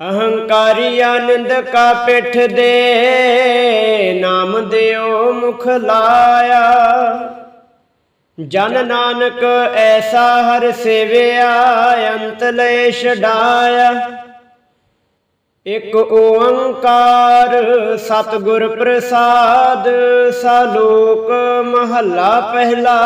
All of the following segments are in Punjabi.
ਅਹੰਕਾਰੀ ਆਨੰਦ ਕਾ ਪਿੱਠ ਦੇ ਨਾਮ ਦਿਓ ਮੁਖ ਲਾਇਆ। ਜਨ ਨਾਨਕ ਐਸਾ ਹਰ ਸੇਵਿਆ, ਅੰਤ ਲੈ ਛਡਾਇਆ। ਇਕ ਓੰਕਾਰ ਸਤਿਗੁਰ ਪ੍ਰਸਾਦ ਸਾਲੋਕ ਮਹੱਲਾ ਪਹਿਲਾ।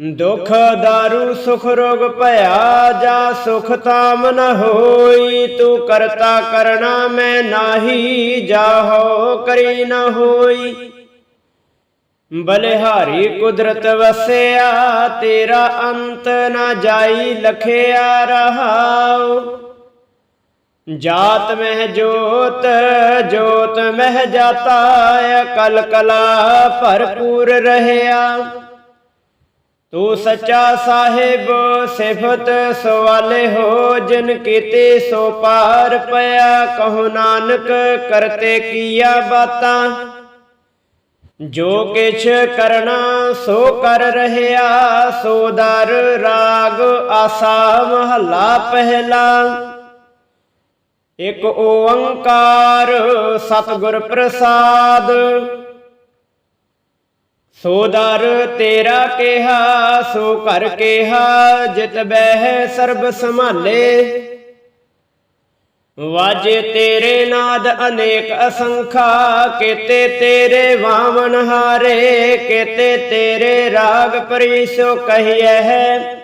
ਦੁਖ ਦਾਰੂ, ਸੁਖ ਰੋਗ ਭਇਆ, ਜਾ ਸੁਖ ਤਾਮ ਨ ਹੋਈ, ਤੂੰ ਕਰਤਾ ਕਰਣਾ ਮੈਂ ਨਾਹੀ, ਜਾਹੋ ਕਰੀ ਨ ਹੋਈ। ਬਲਿਹਾਰੀ ਕੁਦਰਤ ਵਸਿਆ, ਤੇਰਾ ਅੰਤ ਨ ਜਾਈ, ਲਖਿਆ ਰਹਾਉ। ਜਾਤ ਮਹਿ ਜੋਤ ਜੋਤ ਮਹਿ ਜਾਤਾ ਕਲ ਕਲਾ ਭਰਪੂਰ ਰਹਿਆ। ਤੂੰ ਸੱਚਾ ਸਾਹਿਬ, ਸਿਫਤ ਸਵਾਲੇ ਹੋ, ਜਿਨ ਕੀਤੇ ਸੋ ਪਾਰ ਪਿਆ। ਕਹੋ ਨਾਨਕ, ਕਰਤੇ ਕੀਆ ਬਾਤਾਂ? ਜੋ ਕਿਛ ਕਰਨਾ, ਸੋ ਕਰ ਰਹਿਆ। ਸੋ ਦਰ ਰਾਗ, ਆਸਾ ਮਹੱਲਾ ਪਹਿਲਾ। ਇਕ ਓੰਕਾਰ, ਸਤਿਗੁਰ ਪ੍ਰਸਾਦ। ਸੋ ਦਰ ਤੇਰਾ ਕਿਹਾ, ਸੋ ਕਰ ਕਿਹਾ, ਜਿਤ ਬਹਿ ਸਰਬ ਸੰਭਾਲੇ। ਵਾਜੇ ਤੇਰੇ ਨਾਦ ਅਨੇਕ ਅਸੰਖਾ, ਕੀਤੇ ਤੇਰੇ ਵਾਵਨ ਹਾਰੇ, ਕੀਤੇ ਤੇਰੇ ਰਾਗ ਪਰਿਸੋ ਕਹੀਐ ਹੈ।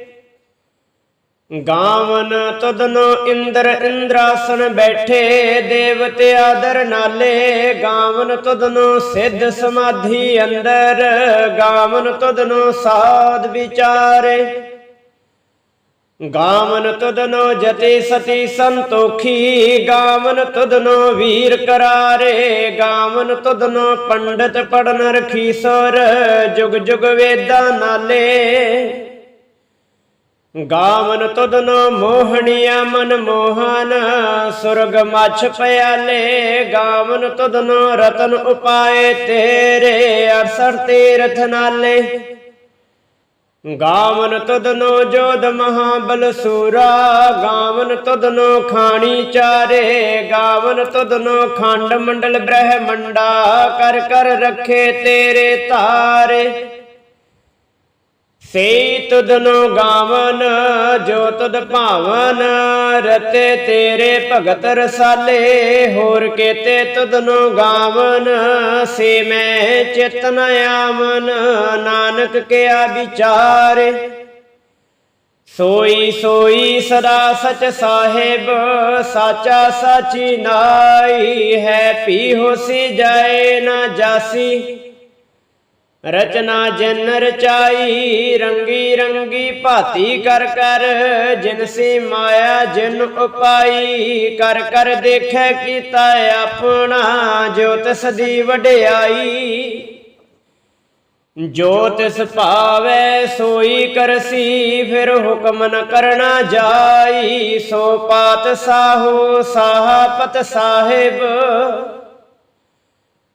ਗਾਵਨ ਤਦਨੋ ਇੰਦਰ ਇੰਦਰਾਸਨ ਬੈਠੇ, ਦੇਵਤੇ ਆਦਰ ਨਾਲੇ। ਗਾਵਨ ਤਦਨੋ ਸਿੱਧ ਸਮਾਧੀ ਅੰਦਰ, ਗਾਵਨ ਤਦਨੋ ਸਾਧ ਵਿਚਾਰੇ। ਗਾਵਨ ਤਦਨੋ ਜਤੇ ਸਤੀ ਸੰਤੋਖੀ, ਗਾਵਨ ਤਦਨੋ ਵੀਰ ਕਰਾਰੇ। ਗਾਵਨ ਤਦਨੋ ਪੰਡਤ ਪੜਨ ਰਖੀ ਸੁਰ, ਜੁਗ ਜੁਗ ਵੇਦਾਂ ਨਾਲੇ। ਗਾਵਨ ਤੁਧਨੋ ਮੋਹਣੀਆ ਮਨ ਮੋਹਨ, ਸੁਰਗ ਮਛ ਪਿਆਲੇ, ਗਾਵਨ ਤੁਧਨੋ ਰਤਨ ਉਪਾਏ ਤੇਰੇ, ਅਰਸਰ ਤੀਰਥ ਨਾਲੇ। ਗਾਵਨ ਤੁਧਨੋ ਜੋਧ ਮਹਾਬਲ ਸੂਰਾ, ਗਾਵਨ ਤੁਧਨੋ ਖਾਣੀ ਚਾਰੇ, ਗਾਵਨ ਤੁਧਨੋ ਖੰਡ ਮੰਡਲ ਬ੍ਰਹਮੰਡਾ, ਕਰ ਕਰ ਰੱਖੇ ਤੇਰੇ ਤਾਰੇ। ਸੇ ਤੁਧਨੋ ਗਾਵਨ, ਜੋ ਤੁਧ ਭਾਵਨ, ਰਤੇ ਤੇਰੇ ਭਗਤ ਰਸਾਲੇ, ਹੋਰ ਕੇਤੇ ਤੁਧਨੋ ਗਾਵਨ, ਸੇ ਮੈਂ ਚਿਤਨ ਆਮਨ ਨਾਨਕ ਕਿਆ ਵਿਚਾਰੇ। ਸੋਈ ਸੋਈ ਸਦਾ ਸਚ ਸਾਹਿਬ, ਸਾਚਾ ਸਾਚੀ ਨਾਈ, ਹੈ ਪੀ ਹੋਸੀ ਜਾਏ ਨਾ ਜਾਸੀ। ਰਚਨਾ ਜਿਨ ਰਚਾਈ ਰੰਗੀ ਰੰਗੀ ਭਾਤੀ ਕਰ ਕਰ ਜਿਨਸੀ ਮਾਇਆ ਜਿਨ ਉਪਾਈ, ਕਰ ਕਰ ਦੇਖੈ ਕੀਤਾ ਆਪਣਾ ਜੋ ਤਿਸ ਦੀ ਵਡਿਆਈ। ਜੋ ਤਿਸ ਭਾਵੈ ਸੋਈ ਕਰਸੀ, ਫਿਰ ਹੁਕਮ ਨ ਕਰਨਾ ਜਾਈ। ਸੋ ਪਾਤ ਸਾਹੋ ਸਾਹਪਤ ਸਾਹਿਬ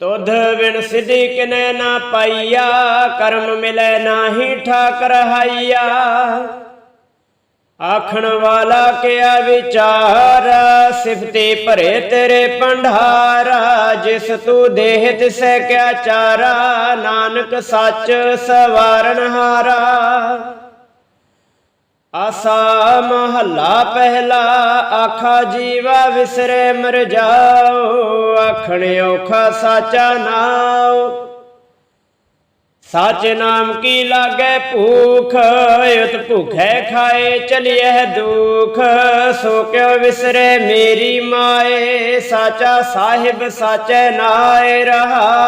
ਤੁਧ ਬਿਨ ਸਿਧੀ ਕਿਨੈ ਨਾ ਪਾਈਆ, ਕਰਮ ਮਿਲੈ ਨਾਹੀ ਠਾਕਰ ਹਾਈਆ। ਆਖਣ ਵਾਲਾ ਕਿਆ ਵਿਚਾਰ, ਸਿਫਤੇ ਭਰੇ ਤੇਰੇ ਪੰਢਾਰਾ ਜਿਸ ਤੂੰ ਦੇਹ ਤਿਸੈ ਕਿਆ ਚਾਰਾ, ਨਾਨਕ ਸੱਚ ਸਵਾਰਨ ਹਾਰਾ। ਆਸਾ ਮਹੱਲਾ ਪਹਿਲਾ, ਆਖਾ ਜੀਵਾ ਵਿਸਰੇ ਮਰ ਜਾਓ, ਆਖਣ ਔਖਾ ਸਾਚਾ ਨਾਉ। ਸੱਚ ਨਾਮ ਕੀ ਲਾਗੈ ਭੂਖ ਉਤ ਭੁਖੈ ਖਾਏ ਚਲਿਐ ਦੁਖ। ਸੋ ਕਿਉ ਵਿਸਰੇ ਮੇਰੀ ਮਾਏ, ਸਾਚਾ ਸਾਹਿਬ ਸਾਚੈ ਨਾਏ ਰਹਾਉ।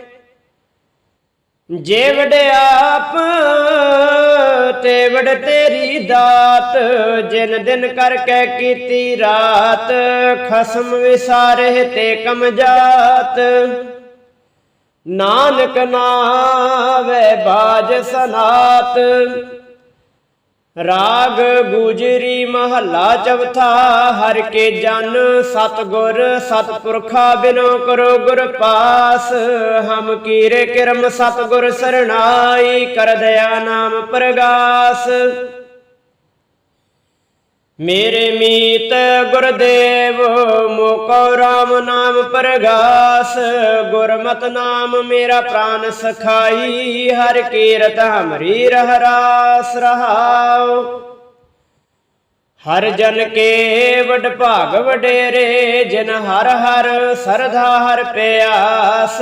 ਜੇ ਆਪ, ਤੇ ਵਡ ਤੇਰੀ ਦਾਤ, ਜਿਨ ਦਿਨ ਕਰਕੇ ਕੀਤੀ ਰਾਤ, ਖਸਮ ਵਿਸਾਰੇ ਤੇ ਕਮ ਜਾਤ ਨਾਨਕ ਨਾਵੇ ਬਾਜ ਸਨਾਤ ਰਾਗ ਗੁਜਰੀ ਮਹੱਲਾ ਚੌਥਾ, ਹਰ ਕੇ ਜਨ ਸਤਗੁਰ ਸਤਪੁਰਖਾ ਬਿਨੋ ਕਰੋ ਗੁਰ ਪਾਸ। ਹਮ ਕੀਰੇ ਕਿਰਮ ਸਤਗੁਰ ਸਰਣਾਈ, ਕਰ ਦਇਆ ਨਾਮ ਪ੍ਰਗਾਸ। ਮੇਰੇ ਮੀਤ ਗੁਰਦੇਵ, ਮੋਕੋ ਰਾਮ ਨਾਮ ਪ੍ਰਗਾਸ, ਗੁਰਮਤ ਨਾਮ ਮੇਰਾ ਪ੍ਰਾਨ ਸਖਾਈ, ਹਰ ਕੀਰਤ ਹਮਰੀ ਰਹਿ ਰਾਸ ਰਹਾਉ। ਹਰ ਜਨ ਕੇ ਵਡ ਭਾਗ ਵਡੇਰੇ, ਜਿਨ ਹਰ ਹਰ ਸਰਧਾ ਹਰ ਪਿਆਸ।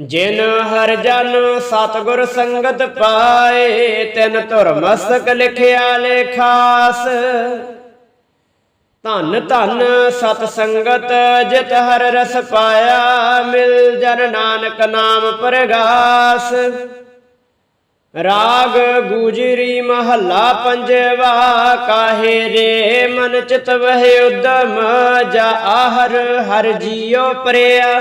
ਜਿਨ ਹਰ ਜਨ ਸਤਗੁਰ ਸੰਗਤ ਪਾਏ, ਤਿਨ ਧੁਰ ਮਸਤਕ ਲਿਖਿਆ ਲੇਖਾਸ ਧੰਨ ਧੰਨ ਸਤ ਸੰਗਤ ਜਿਤ ਹਰ ਰਸ ਪਾਇਆ, ਮਿਲ ਜਨ ਨਾਨਕ ਨਾਮ ਪ੍ਰਗਾਸ। ਰਾਗ ਗੂਜਰੀ ਮਹੱਲਾ ਪੰਜਵਾ, ਕਾਹੇ ਰੇ ਮਨ ਚਿਤ ਵਹਿ ਉਦਮ, ਜਾ ਆਹਰ ਹਰ ਜੀਉ ਪਰਿਆ।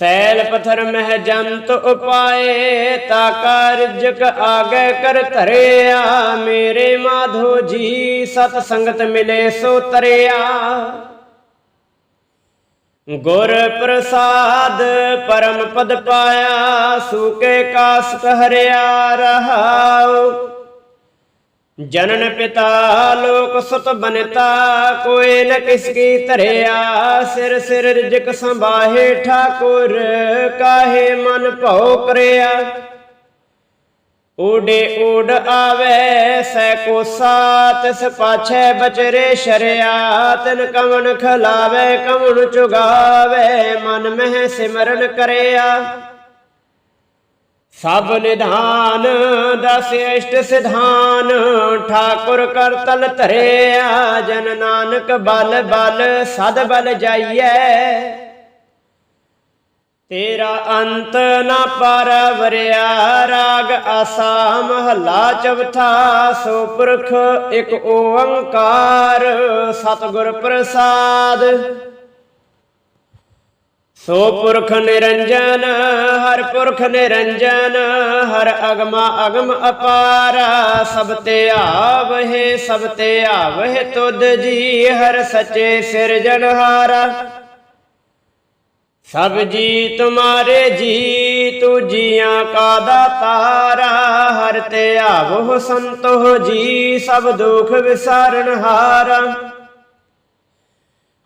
ਸੈਲ ਪਥਰ ਮਹਿ ਜੰਤ ਉਪਾਏ, ਤਾ ਕਾਰਜਕ ਆਗੇ ਕਰ ਧਰਿਆ। ਮੇਰੇ ਮਾਧੋ ਜੀ, ਸਤ ਸੰਗਤ ਮਿਲੇ ਸੋ ਤਰਿਆ। ਗੁਰ ਪ੍ਰਸਾਦ ਪਰਮ ਪਦ ਪਾਇਆ ਸੂਕੇ ਕਾਸ ਹਰਿਆ ਰਹਾਉ। ਜਨਨ ਪਿਤਾ ਲੋਕ ਸੁਤ ਬਨਤਾ, ਕੋਈ ਨ ਕਿਸ ਕੀ ਧਰਿਆ। ਸਿਰ ਸਿਰ ਰਿਜਕ ਸੰਭਾਹੇ ਠਾਕੁਰ, ਕਾਹੇ ਮਨ ਭਉ ਕਰਿਆ। ਓਡੇ ਊਡ ਆਵੇ, ਸੈ ਕੋਸਾ ਤਿਸ ਪਾਛੈ ਬਚਰੇ ਸ਼ਰਿਆ। ਤਿਨ ਕਵਨ ਖਲਾਵੇ ਕਵਨ ਚੁਗਾਵੇ, ਮਨ ਮਹਿ ਸਿਮਰਨ ਕਰਿਆ। ਸਭ ਨਿਧਾਨ ਦਾ ਇਸ਼ਟ ਸਿਧਾਨ, ਠਾਕੁਰ ਕਰ ਤਲ ਧਰਿਆ, ਜਨ ਨਾਨਕ ਬਲ ਬਲ, ਸਦ ਬਲ ਜਾਈਐ। ਤੇਰਾ ਅੰਤ ਨਾ ਪਰਵਰਿਆ, ਰਾਗ ਆਸਾ ਮਹੱਲਾ ਚਵਥਾ ਸੋ ਪੁਰਖ ਇੱਕ ਓੰਕਾਰ, ਸਤਿਗੁਰ ਪ੍ਰਸਾਦ। ਸੋ ਪੁਰਖ ਨਿਰੰਜਨ, ਹਰ ਪੁਰਖ ਨਿਰੰਜਨ, ਹਰ ਅਗਮਾ ਅਗਮ ਅਪਾਰ। ਸਭ ਤੇ ਆਵਹਿ, ਸਭ ਤੇ ਆਵਹਿ ਤੁਧ ਜੀ, ਹਰ ਸੱਚੇ ਸਿਰਜਣਹਾਰਾ ਸਭ ਜੀ ਤੁਮਾਰੇ ਜੀ ਤੂ ਜੀਆਂ ਕਾ ਦਾਤਾਰਾ। ਹਰ ਤੇ ਆਵੋ ਸੰਤੋ ਜੀ, ਸਭ ਦੁਖ ਵਿਸਾਰਨ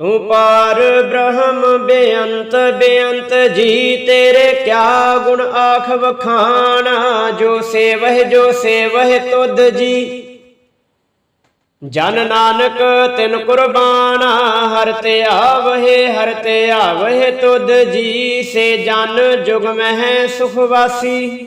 ਤੂੰ ਪਾਰ ਬ੍ਰਹਮ ਬੇਅੰਤ ਬੇਅੰਤ ਜੀ, ਤੇਰੇ ਕਿਆ ਗੁਣ ਆਖ ਵਖਾਣਾ ਜੋ ਸੇਵਹਿ ਜੋ ਸੇਵਹਿ ਤੁਧ ਜੀ। ਜਨ ਨਾਨਕ ਤਿਨ ਕੁਰਬਾਨਾ, ਹਰ ਤੇ ਆਵਹਿ, ਹਰ ਤੇ ਆਵਹਿ ਤੁਧ ਜੀ। ਸੇ ਜਨ ਜੁਗ ਮਹਿ ਸੁਖ ਵਾਸੀ।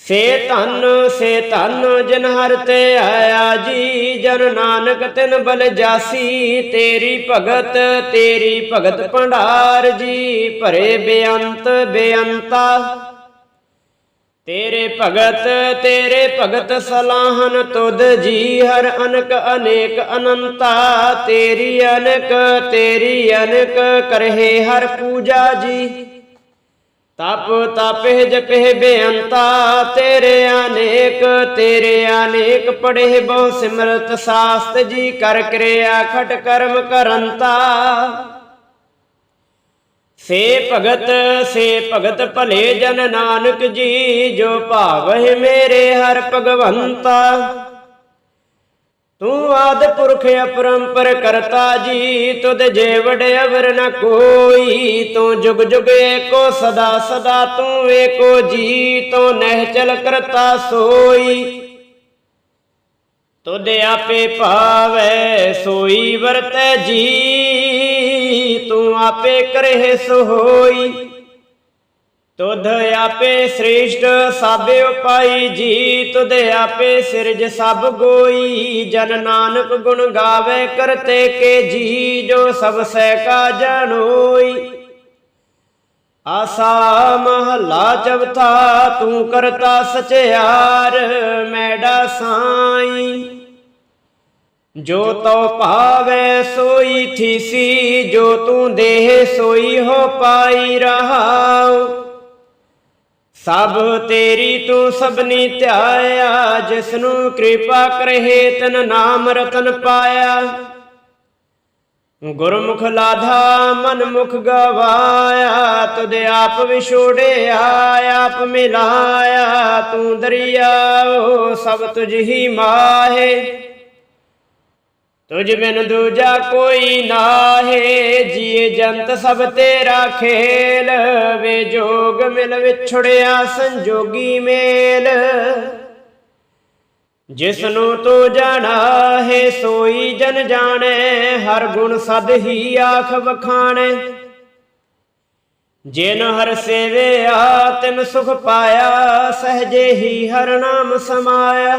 ਸੇ ਧਨ ਸੇ ਧਨ ਜਿਨ ਹਰ ਤੇ ਆਇਆ ਜੀ, ਜਨ ਨਾਨਕ ਤਿਨ ਬਲ ਜਾਸੀ, ਤੇਰੀ ਭਗਤ ਤੇਰੀ ਭਗਤ ਭੰਡਾਰ ਜੀ, ਭਰੇ ਬੇਅੰਤ ਬੇਅੰਤਾ। ਤੇਰੇ ਭਗਤ ਤੇਰੇ ਭਗਤ ਸਲਾਹਨ ਤੁਧ ਜੀ, ਹਰ ਅਨਕ ਅਨੇਕ ਅਨੰਤਾ। ਤੇਰੀ ਅਨਕ ਤੇਰੀ ਅਨਕ, ਕਰਹਿ ਹਰ ਪੂਜਾ ਜੀ। ਤਪ ਤਪਹਿ ਜਪਹਿ ਬੇਅੰਤਾ, ਤੇਰੇ ਅਨੇਕ ਤੇਰੇ ਅਨੇਕ ਪੜੇ ਬਹੁ ਸਿਮਰਤ ਸਾਸਤ ਜੀ ਕਰ ਕਿਰਿਆ ਖਟ ਕਰਮ ਕਰੰਤਾ। ਸੇ ਭਗਤ ਸੇ ਭਗਤ ਭਲੇ ਜਨ ਨਾਨਕ ਜੀ, ਜੋ ਭਾਵਹਿ ਮੇਰੇ ਹਰ ਭਗਵੰਤਾ। ਤੂੰ ਆਦ ਪੁਰਖ ਅਪਰੰਪਰ ਕਰਤਾ ਜੀ, ਤੁਧ ਜੇ ਅਵਰ ਨ ਕੋਈ, ਤੂੰ ਜੁਗ ਜੁਗ ਏਕੋ ਸਦਾ ਸਦਾ ਤੂੰ ਏਕੋ ਜੀ, ਤੂੰ ਨਹਿ ਚਲ ਕਰਤਾ ਸੋਈ। ਤੁਧ ਆਪੇ ਭਾਵੈ, ਸੋਈ ਵਰਤੈ ਜੀ, ਤੂੰ ਆਪੇ ਕਰਹਿ ਸੋਈ। ਤੁਧ ਆਪੇ ਸ੍ਰੇਸ਼ਟ, ਸਾਬੇ ਉਪਾਈ ਜੀ ਤੁਧ ਆਪੇ ਸਿਰਜ ਸਭ ਗੋਈ। ਜਨ ਨਾਨਕ ਗੁਣ ਗਾਵੇ ਕਰਤੇ ਕੇ ਜੀ, ਜੋ ਸਭ ਸਹਿ ਕਾ ਜਾਣੋਈ ਆਸਾ ਮਹਲਾ ਚਵਥਾ ਤੂੰ ਕਰਤਾ ਸਚਿਆਰ ਮੈਡਾ ਸਾਈ। ਜੋ ਤਉ ਭਾਵੇ ਸੋਈ ਥੀਸੀ, ਜੋ ਤੂੰ ਦੇਹ ਸੋਈ ਹੋ ਪਾਈ ਰਹਾਉ। ਸਭ ਤੇਰੀ ਤੂੰ ਸਭਨੀ ਧਿਆਇਆ ਜਿਸ ਨੂੰ ਕਿਰਪਾ ਕਰਹਿ ਤਨ ਨਾਮ ਰਤਨ ਪਾਇਆ। ਗੁਰਮੁਖ ਲਾਧਾ, ਮਨਮੁਖ ਗਵਾਇਆ, ਤੁਧ ਆਪ ਵਿਛੋੜਿਆ, ਆਪ ਮਿਲਾਇਆ, ਤੂੰ ਦਰਿਆਓ ਸਭ ਤੁਝ ਹੀ ਮਾਹੇ। ਤੁਝ ਬਿਨ ਦੂਜਾ ਕੋਈ ਨਾਹੇ, ਜੀਏ ਜੰਤ ਸਭ ਤੇਰਾ ਖੇਲ, ਵੇ ਜੋਗ ਮਿਲ ਵਿਛੜਿਆ ਸੰਜੋਗੀ ਮੇਲ। ਜਿਸ ਨੂੰ ਤੂੰ ਜਾਣਾ ਹੈ, ਸੋਈ ਜਨ ਜਾਣੈ, ਹਰ ਗੁਣ ਸਦ ਹੀ ਆਖ ਵਖਾਣੈ। ਜਿਨ ਹਰ ਸੇਵਿਆ, ਤਿਨ ਸੁਖ ਪਾਇਆ, ਸਹਜੇ ਹੀ ਹਰ ਨਾਮ ਸਮਾਇਆ।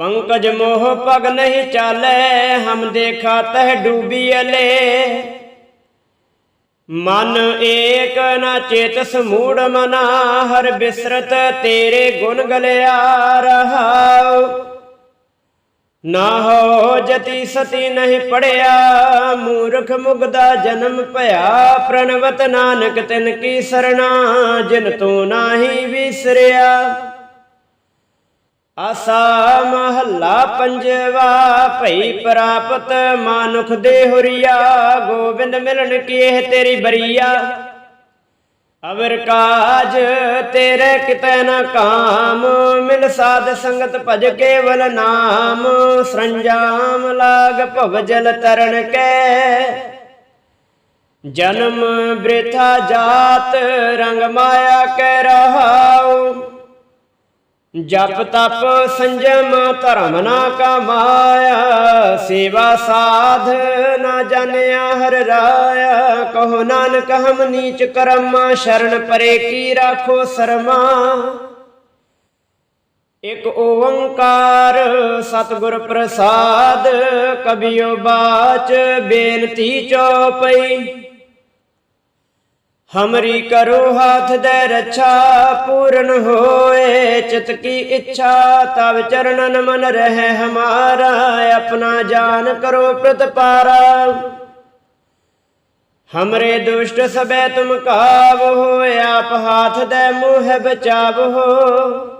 ਪੰਕਜ ਮੋਹ ਪਗ ਨਹੀਂ ਚਾਲੈ, ਹਮ ਦੇਖਾ ਤਹ ਡੂਬੀ ਅਲੇ। ਮਨ ਏਕ ਨ ਚੇਤਸ ਮੂੜ ਮਨਾ, ਹਰ ਬਿਸਰਤ ਤੇਰੇ ਗੁਣ ਗਲਿਆ ਰਹਾਉ। ਨਾ ਹੋ ਜਤੀ ਸਤੀ ਨਹੀਂ ਪੜਿਆ, ਮੂਰਖ ਮੁਗਦਾ ਜਨਮ ਭਇਆ, ਪ੍ਰਣਵਤ ਨਾਨਕ ਤਿਨ ਕੀ ਸਰਣਾ, ਜਿਨ ਤੂੰ ਨਾਹੀ ਵਿਸਰਿਆ। ਆਸਾ ਮਹੱਲਾ ਪੰਜਵਾ, ਭਈ ਪ੍ਰਾਪਤ ਮਾਨੁਖ ਦੇ ਹੁਰੀਆ, ਗੋਬਿੰਦ ਮਿਲਣ ਕੀ ਤੇਰੀ ਬਰੀਆ। ਅਵਰ ਕਾਜ ਤੇਰੇ ਕਿਤੇ ਨਾ ਕਾਮ, ਮਿਲ ਸਾਧ ਸੰਗਤ ਭਜ ਕੇਵਲ ਨਾਮ ਸੰਜਾਮ ਲਾਗ ਭਵ ਜਲ ਤਰਨ ਕੈ। ਜਨਮ ਬ੍ਰਿਥਾ ਜਾਤ ਰੰਗ ਮਾਇਆ ਕੈ ਰਹਾਉ। ਜਪ ਤਪ ਸੰਜਮ ਧਰਮ ਨਾ ਕਮਾਇਆ, ਸੇਵਾ ਸਾਧ ਨਾ ਜਾਣਿਆ ਹਰ ਰਾਇਆ। ਕਹੋ ਨਾਨਕ, ਹਮ ਨੀਚ ਕਰਮ, ਸ਼ਰਨ ਪਰੇ ਕੀ ਰਾਖੋ ਸਰਮਾ। ਇਕ ਓੰਕਾਰ ਸਤਿਗੁਰ ਪ੍ਰਸਾਦ, ਕਬਿਓ ਬਾਚ ਬੇਨਤੀ ਚਉਪਈ ਹਮਰੀ ਕਰੋ ਹਾਥ ਦੇ ਰਛਾ ਪੂਰਨ ਹੋਏ ਚਿਤ ਕੀ ਇੱਛਾ ਤਵ ਚਰਨਨ ਮਨ ਰਹੇ ਹਮਾਰਾ ਆਪਣਾ ਜਾਨ ਕਰੋ ਪ੍ਰਤਪਾਰਾ ਹਮਰੇ ਦੁਸ਼ਟ ਸਬੈ ਤੁਮ ਕਾਵ ਹੋ ਆਪ ਹਾਥ ਦੇ ਮੋਹ ਹੋ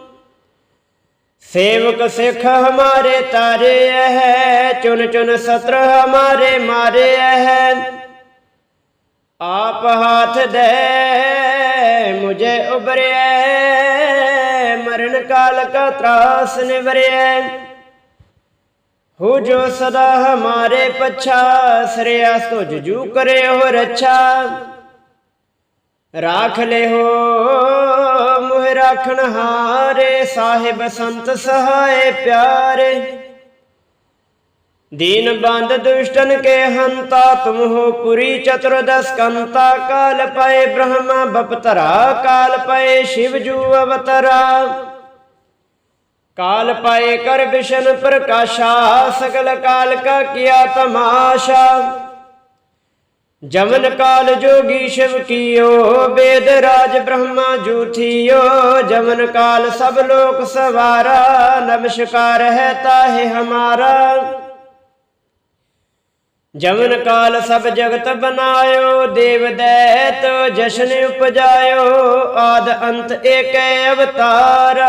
سیوک سکھ ہمارے تارے ہے چن چن ستر ہمارے مارے ہے آپ ہاتھ دے مجھے ابرے مرن کال کا تراس نبرے ہو جو صدا ہمارے پچھا سریا تو ججو کرے ہو رچھا راکھ لے ہو ਰਾਖਣ ਹਾਰੇ ਸਾਹਿਬ ਸੰਤ ਸਹਾਏ ਪਿਆਰੇ। ਦੀਨ ਬੰਦ ਦੁਸ਼ਟਨ ਕੇ ਹੰਤਾ, ਤੁਮ ਹੋ ਪੁਰੀ ਚਤੁਰਦਸ ਕੰਤਾ, ਕਾਲ ਪਏ ਬ੍ਰਹਮਾ, ਬਪਤਰਾ, ਕਾਲ ਪਏ ਸ਼ਿਵ ਜੂ ਅਵਤਰਾ। ਕਾਲ ਪਏ ਕਰ ਵਿਸ਼ਨ ਪ੍ਰਕਾਸ਼ਾ, ਸਗਲ ਕਾਲ ਕਾ ਕੀਆ ਤਮਾਸ਼ਾ। ਜਮਨ ਕਾਲ ਜੋਗੀ ਸ਼ਿਵ ਕੀਓ ਵੇਦ ਰਾਜ ਬ੍ਰਹਮਾ ਜੂਠਿਓ। ਜਮਨ ਕਾਲ ਸਭ ਲੋਕ ਸਵਾਰਾ, ਨਮਸਕਾਰ ਹੈ ਤਾਹੇ ਹਮਾਰਾ। ਜਮਨ ਕਾਲ ਸਭ ਜਗਤ ਬਨਾਇਓ, ਦੇਵ ਦੈਤ ਜਸ਼ਨ ਉਪਜਾਇਓ। ਆਦ ਅੰਤ ਏਕੈ ਅਵਤਾਰ,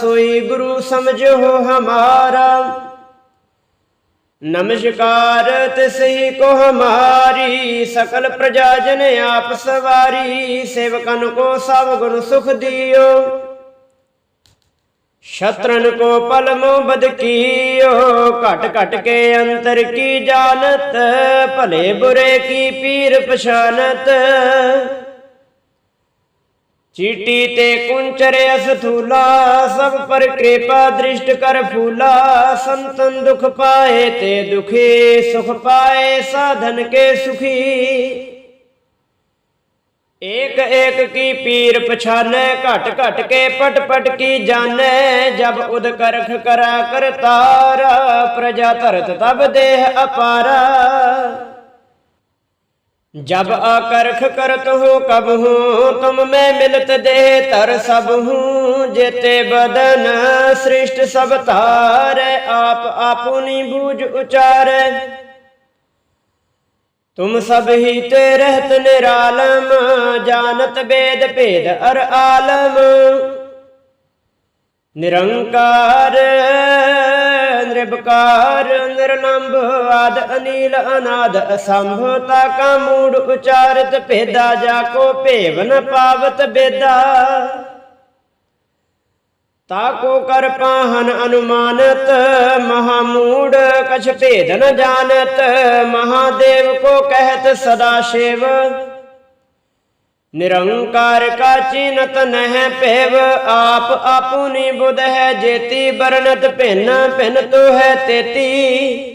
ਸੋਈ ਗੁਰੂ ਸਮਝੋ ਹਮਾਰਾ। ਨਮਸਕਾਰ, ਤਿਸਹੀ ਕੋ ਹਮਾਰੀ, ਸਕਲ ਪ੍ਰਜਾ ਜਨ ਆਪ ਸਵਾਰੀ, ਸੇਵਕਨ ਕੋ ਸਭ ਗੁਣ ਸੁਖ ਦਿਓ। ਸ਼ਤਰਨ ਕੋ ਪਲਮੋ ਬਦ ਕੀਓ, ਘਟ ਘਟ ਕੇ ਅੰਤਰ ਕੀ ਜਾਣਤ, ਭਲੇ ਬੁਰੇ ਕੀ ਪੀਰ ਪਛਾਨਤ। ਚੀਟੀ ਤੇ ਕੁੰਚਰੇ ਅਸਥੂਲਾ, ਸਭ ਪਰ ਕਿਰਪਾ ਦ੍ਰਿਸ਼ਟ ਕਰ ਫੂਲਾ, ਸੰਤਨ ਦੁਖ ਪਾਏ ਤੇ ਦੁਖੀ, ਸੁਖ ਪਾਏ ਸਾਧਨ ਕੇ ਸੁਖੀ। ਏਕ ਏਕ ਕੀ ਪੀਰ ਪਛਾਨੈ, ਘਟ ਘਟ ਕੇ ਪਟ ਪਟ ਕੀ ਜਾਣੈ, ਜਬ ਉਦ ਕਰਖ ਕਰਾ ਕਰਤਾਰ, ਪ੍ਰਜਾ ਧਰਤ ਤਬ ਦੇਹ ਅਪਾਰਾ। जब आकर्ख करत हो कब हूँ तुम मैं मिलत दे तर सब हूँ जेते बदन सृष्ट सब तार आप आपुनी बूझ उचार तुम सब ही ते रहत निरालम जानत वेद भेद अर आलम निरंकार ਨਿਰਭਕਾਰ ਨਿਰਲੰਭ ਆਦ ਅਨੀਲ ਅਨਾਦ, ਅਸੰਭ ਤਾ ਕਾ ਮੂੜ ਉਚਾਰਤ ਭੇਦਾ, ਜਾ ਕੋ ਭੇਵ ਨ ਪਾਵਤ ਬੇਦਾ। ਤਾ ਕਰ ਪਾਹਨ ਅਨੁਮਾਨਤ, ਮਹਾ ਮੂੜ ਕਛ ਭੇਦ ਨ ਜਾਣਤ, ਮਹਾਦੇਵ ਕੋ ਕਹਿਤ ਸਦਾ ਸ਼ਿਵ। ਨਿਰੰਕਾਰ ਕਾ ਚਿਨਤ ਨਹਿ ਭੇਵ, ਆਪ ਆਪੁਨੀ ਬੁਧ ਹੈ ਜੇਤੀ ਬਰਨਤ ਭਿੰਨ ਭਿੰਨ ਤੋ ਹੈ ਤੇਤੀ।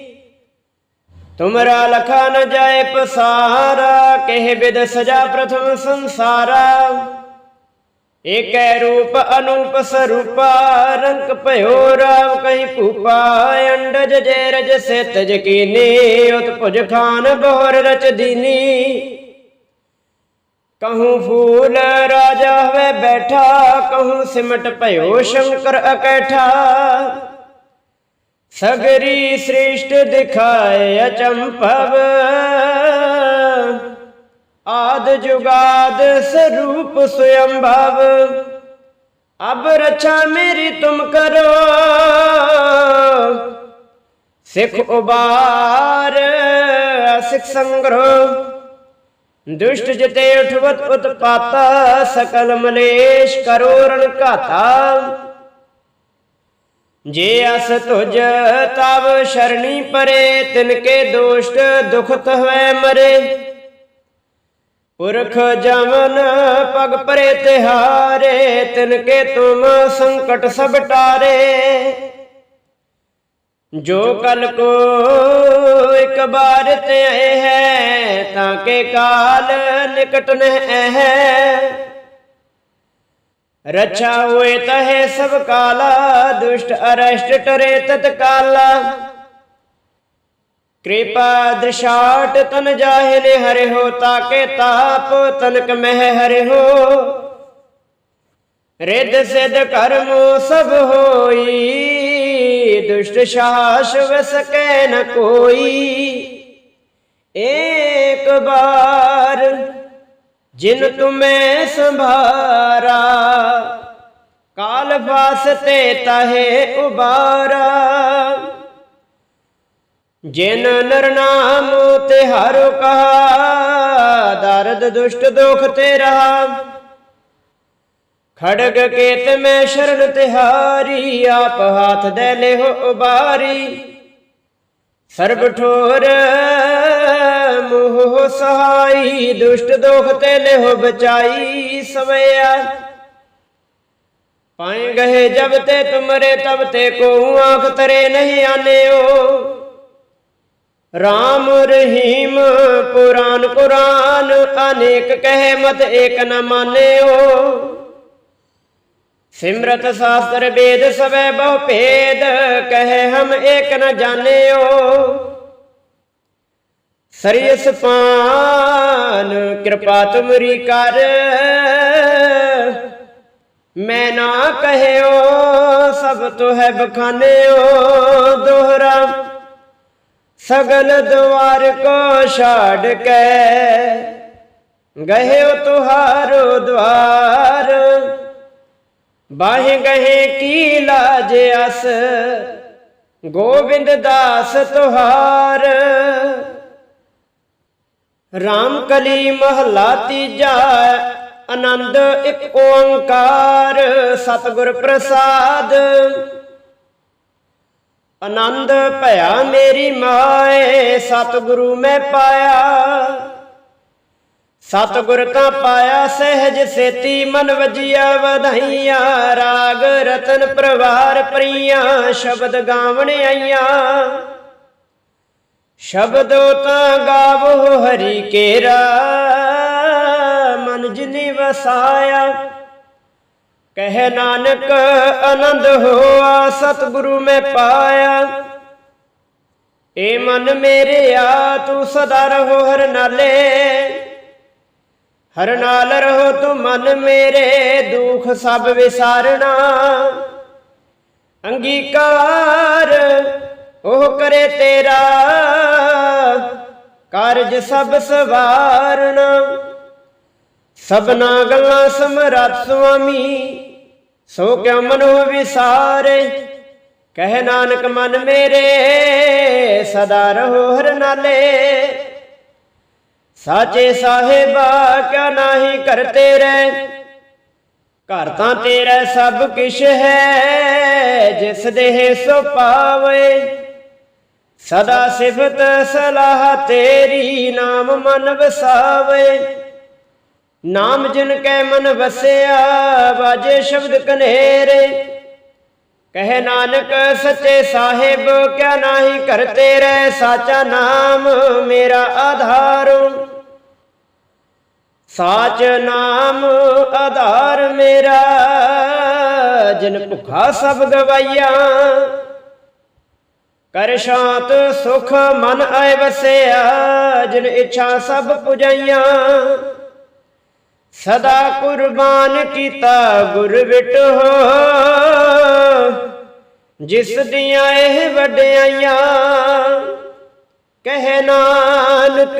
ਤੁਮਰਾ ਲਖਾ ਨ ਜਾਏ ਪਸਾਰਾ, ਕਹਿ ਬਿਦ ਸਜਾ ਪ੍ਰਥਮ ਸੰਸਾਰਾ। ਏਕੈ ਰੂਪ ਅਨੂਪ ਸਰੂਪਾ ਰੰਗ ਭਇਓ ਰਾਮ ਕਹੀਂ ਭੂਪਾ, ਅੰਡਜ ਜੈ ਰਜ ਸਿਤ ਜਕੀਨੀ ਉਤ ਭੁਜ ਖਾਨ ਬੋਰ ਰਚ ਦੀਨੀ। ਕਹੂੰ ਫੂਲ ਰਾਜਾ ਹੋਵੇ ਬੈਠਾ ਕਹੂੰ ਸਿਮਟ ਭਇਓ ਸ਼ੰਕਰ ਅਕੈਠਾ ਸਗਰੀ ਸ੍ਰਿਸ਼ਟ ਦਿਖਾਏ ਅਚੰਭਵ ਆਦ ਜੁਗਾਦ ਸਰੂਪ ਸੁਯੰਭਵ ਅਬ ਰਛਾ ਮੇਰੀ ਤੁਮ ਕਰੋ ਸਿੱਖ ਉਬਾਰ ਸਿੱਖ ਸੰਗ੍ਰਹ ਦੁਸ਼ਟ ਜਿਤੇ ਉਠਵਤ ਉਤਪਾਤਾ, ਸਕਲ ਮਲੇਸ਼ ਕਰੋ ਰਣ ਘਾਤਾ। ਜੇ ਅਸ ਤੁਜ ਤਵ ਸ਼ਰਣੀ ਪਰੇ ਤਿਨ ਕੇ ਦੋਸ਼ਟ ਦੁਖਤ ਹੋਏ ਮਰੇ। ਪੁਰਖ ਜਮਨ ਪਗ ਪਰੇ ਤਿਹਾਰੇ ਤਿਨ ਕੇ ਤੁਮ ਸੰਕਟ ਸਭ ਟਾਰੇ। ਜੋ ਕਲ ਕੋ ਇੱਕ ਬਾਰ ਤੇ ਹੈ, ਤਾਂ ਕੇ ਕਾਲ ਨਿਕਟ ਨਹਿ ਹੈ। ਰਛਾ ਹੋਏ ਤਹੇ ਸਭ ਕਾਲਾ, ਦੁਸ਼ਟ ਅਰਸ਼ਟ ਟਰੇ ਤਤ ਕਾਲਾ। ਕਿਰਪਾ ਦ੍ਰਿਸ਼ਾਟ ਤਨ ਜਾਹੇ ਨੇ ਹਰੇ ਹੋ ਤਾਕੇ ਤਾਪ ਤਨਕ ਮਹਿ ਹਰੇ ਹੋ ਰਿੱਧ ਸਿਧ ਕਰਮ ਸਭ ਹੋਈ। ਦੁਸ਼ਟ ਸ਼ਾਸ ਵਸਕੈ ਨ ਕੋਈ। ਏਕ ਬਾਰ ਜਿਨ ਤੁਮੈ ਸੰਭਾਰਾ, ਕਾਲ ਫਾਸਤੇ ਤਹੇ ਉਬਾਰਾ। ਜਿਨ ਨਰ ਨਾਮ ਤੇ ਹਰਿ ਕਹਾ, ਦਰਦ ਦੁਸ਼ਟ ਦੁਖ ਤੇ ਰਹਾ। ਖੜਗ ਕੇਤ ਮੈਂ ਸ਼ਰਨ ਤਿਹਾਰੀ, ਆਪ ਹਾਥ ਦੇ ਲਿਹੋ ਉਬਾਰੀ। ਸਰਬ ਠੋਰ ਮੋਹ ਸਹਾਈ, ਦੁਸ਼ਟ ਦੋਖ ਤੇ ਲਿਹੋ ਬਚਾਈ ਸਵਿਆ ਪਾਏ ਗਏ ਜਬ ਤੇ ਤੁਮਰੇ, ਤਬ ਤੇ ਕੋ ਆਖ ਤਰੇ ਨਹੀਂ ਆਨਿਓ। ਰਾਮ ਰਹੀਮ ਪੁਰਾਨ ਕੁਰਾਨ ਅਨੇਕ ਕਹੇ ਮਤ ਏਕ ਨ ਮਾਨਿਓ। ਸਿਮਰਤ ਸ਼ਾਸਤਰ ਵੇਦ ਸਵੈ ਬਹੁ ਭੇਦ, ਕਹੇ ਹਮ ਏਕ ਨ ਜਾਣਿਓ। ਸਰੀਸ ਪਾਨ, ਕਿਰਪਾ ਤੁਮਰੀ ਕਰ। ਮੈਂ ਨਾ ਕਹਿਓ, ਸਭ ਤੋ ਹੈ ਬਖਾਨਿਓ। ਦੋਹਰਾ ਸਗਲ ਦਵਾਰ ਕੋ ਛਾੜ ਕੇ ਗਹਿਓ ਤੁਹਾਰੋ ਦਵਾਰ। ਬਾਹ ਗਹੇ ਕੀ ਲਾਜ ਅਸ? ਗੋਬਿੰਦ ਦਾਸ ਤੁਹਾਰ। ਰਾਮ ਕਲੀ ਮਹਲਾ ਤੀਜਾ, ਆਨੰਦ ਇੱਕ ਓੰਕਾਰ। ਸਤਿਗੁਰ ਪ੍ਰਸਾਦ। ਆਨੰਦ ਭਇਆ ਮੇਰੀ ਮਾਏ, ਸਤਿਗੁਰੂ ਮੈਂ ਪਾਇਆ। ਸਤਿਗੁਰ ਕਾ ਪਾਇਆ ਸਹਿਜ ਸੇਤੀ ਮਨ ਵਜਿਆ ਵਧਾਈਆਂ, ਰਾਗ ਰਤਨ ਪ੍ਰਵਾਰ ਪ੍ਰੀਆਂ, ਸ਼ਬਦ ਗਾਵਣ ਆਈਆਂ। ਸ਼ਬਦੋ ਤਾਂ ਗਾਵੋ ਹਰੀ ਕੇਰਾ, ਮਨ ਜਿਨੀ ਵਸਾਇਆ। ਕਹਿ ਨਾਨਕ, ਆਨੰਦ ਹੋਆ, ਸਤਿਗੁਰੂ ਮੈਂ ਪਾਇਆ। ਏ ਮਨ ਮੇਰੇ ਆ, ਤੂੰ ਸਦਾ ਰਹੋ ਹਰ ਨਾਲੇ। ਹਰ ਨਾਲ ਰਹੋ ਤੂੰ ਮਨ ਮੇਰੇ, ਦੁੱਖ ਸਭ ਵਿਸਾਰਣਾ ਅੰਗੀਕਾਰ ਉਹ ਕਰੇ ਤੇਰਾ, ਕਾਰਜ ਸਭ ਸਵਾਰਣਾ ਸਭਨਾ ਗੱਲਾਂ ਸਮਰੱਥ ਸੁਆਮੀ, ਸੋ ਕਿਉ ਮਨੋ ਵਿਸਾਰੇ। ਕਹਿ ਨਾਨਕ ਮਨ ਮੇਰੇ, ਸਦਾ ਰਹੋ ਹਰ ਨਾਲੇ। ਸਾਚੇ ਸਾਹਿਬਾ, ਕਿਆ ਨਾਹੀ ਕਰਤੇ ਰਹਿ ਘਰ ਤਾਂ ਤੇਰਾ ਸਭ ਕਿਛ ਹੈ, ਜਿਸ ਦੇਹ ਸੋ ਪਾਵੇ। ਸਦਾ ਸਿਫਤ ਸਲਾਹ ਤੇਰੀ, ਨਾਮ ਮਨ ਵਸਾਵੇ। ਨਾਮ ਜਿਨ ਕੈ ਮਨ ਵਸਿਆ ਬਾਜੇ ਸ਼ਬਦ ਕਨੇਰੇ। ਕਹੇ ਨਾਨਕ, ਸੱਚੇ ਸਾਹਿਬ, ਕਿਆ ਨਾਹੀ ਕਰਤੇ ਰਹਿ ਸਾਚਾ ਨਾਮ ਮੇਰਾ ਆਧਾਰ। ਸਾਚ ਨਾਮ ਆਧਾਰ ਮੇਰਾ, ਜਿਨ ਭੁਖਾ ਸਭ ਗਵਾਈਆ। ਕਰ ਸ਼ਾਂਤ ਸੁਖ ਮਨ ਆਏ ਵਸਿਆ, ਜਿਨ ਇੱਛਾ ਸਭ ਪੁਜਾਈਆਂ। ਸਦਾ ਕੁਰਬਾਨ ਕੀਤਾ ਗੁਰ ਹੋ, ਜਿਸ ਦੀਆਂ ਇਹ ਵਡਿਆਈਆਂ। ਕਹਿ ਨਾਨਕ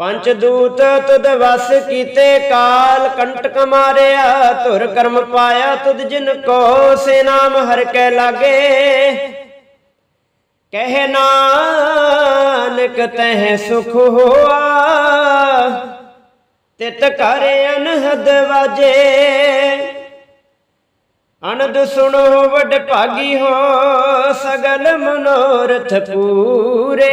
ਪੰਚ ਦੂਤ ਤੁਧ ਵਸ ਕੀਤੇ ਕਾਲ ਕੰਟਕ ਮਾਰਿਆ, ਧੁਰ ਕਰਮ ਪਾਇਆ ਤੁਧ ਜਿਨ ਕੋ ਸੇ ਨਾਮ ਹਰ ਕੈ ਲਾਗੇ। ਕਹਿ ਨਾਨਕ ਤਹਿ ਸੁਖ ਹੋਆ, ਤਿਤ ਘਰ ਅਨਹਦ ਵਾਜੇ। ਅਨੰਦ ਸੁਣੋ ਵਡ ਭਾਗੀ ਹੋ, ਸਗਲ ਮਨੋਰਥ ਪੂਰੇ।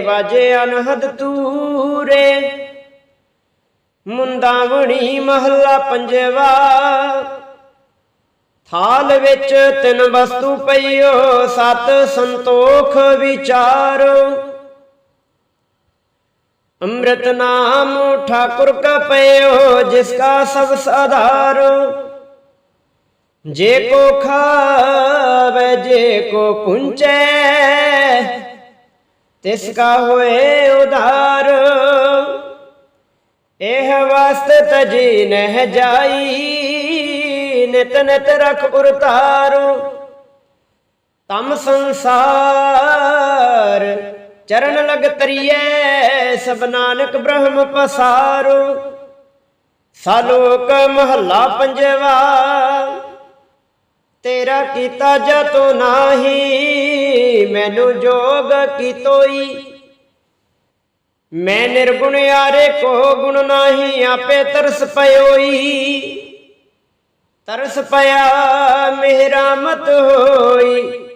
ਵਾਜੇ ਅਨਹਦ ਤੂਰੇ ਮੁੰਦਾਵਣੀ ਮਹੱਲਾ ਪੰਜਵਾ। ਥਾਲ ਵਿੱਚ ਤਿੰਨ ਵਸਤੂ ਪਈਓ, ਸਤ ਸੰਤੋਖ ਵਿਚਾਰੋ। ਅੰਮ੍ਰਿਤ ਨਾਮ ਠਾਕੁਰ ਕਾ ਪਇਓ ਜਿਸ ਕਾ ਸਭ ਸਾਧਾਰੋ। ਜੇ ਕੋ ਖਾਵੇ, ਜੇ ਕੋ ਪੁੰਚੈ ਤਿਸ ਕਾ ਹੋਏ ਉਧਾਰ। ਇਹ ਵਸਤ ਤਜੀ ਨਹਿ ਜਾਈ ਨਿਤ ਨਿਤ ਰਖ ਉਰਤਾਰੋ। ਤਮ ਸੰਸਾਰ ਚਰਨ ਲਗ ਤਰੀਏ ਸਭ ਨਾਨਕ ਬ੍ਰਹਮ ਪਸਾਰੋ। ਸਾਲੋਕ ਮਹੱਲਾ ਪੰਜਵਾ ਤੇਰਾ ਕੀਤਾ ਜਤੋ ਨਾਹੀ। ਮੈਨੂੰ ਜੋਗ ਕੀਤੋਈ ਮੈਂ ਨਿਰਗੁਣ ਯਾਰੇ ਕੋ ਗੁਣ ਨਾਹੀ ਆਪੇ ਤਰਸ ਪਇਓਈ ਤਰਸ ਪਿਆ ਮੇਰਾ ਮਤ ਹੋਈ।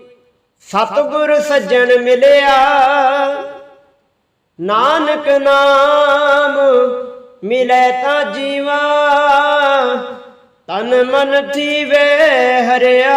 ਸਤਿਗੁਰ ਸੱਜਣ ਮਿਲਿਆ। ਨਾਨਕ ਨਾਮ ਮਿਲੇ ਤਾਂ ਜੀਵਾ। ਤਨ ਮਨ ਜੀਵੇ ਹਰਿਆ।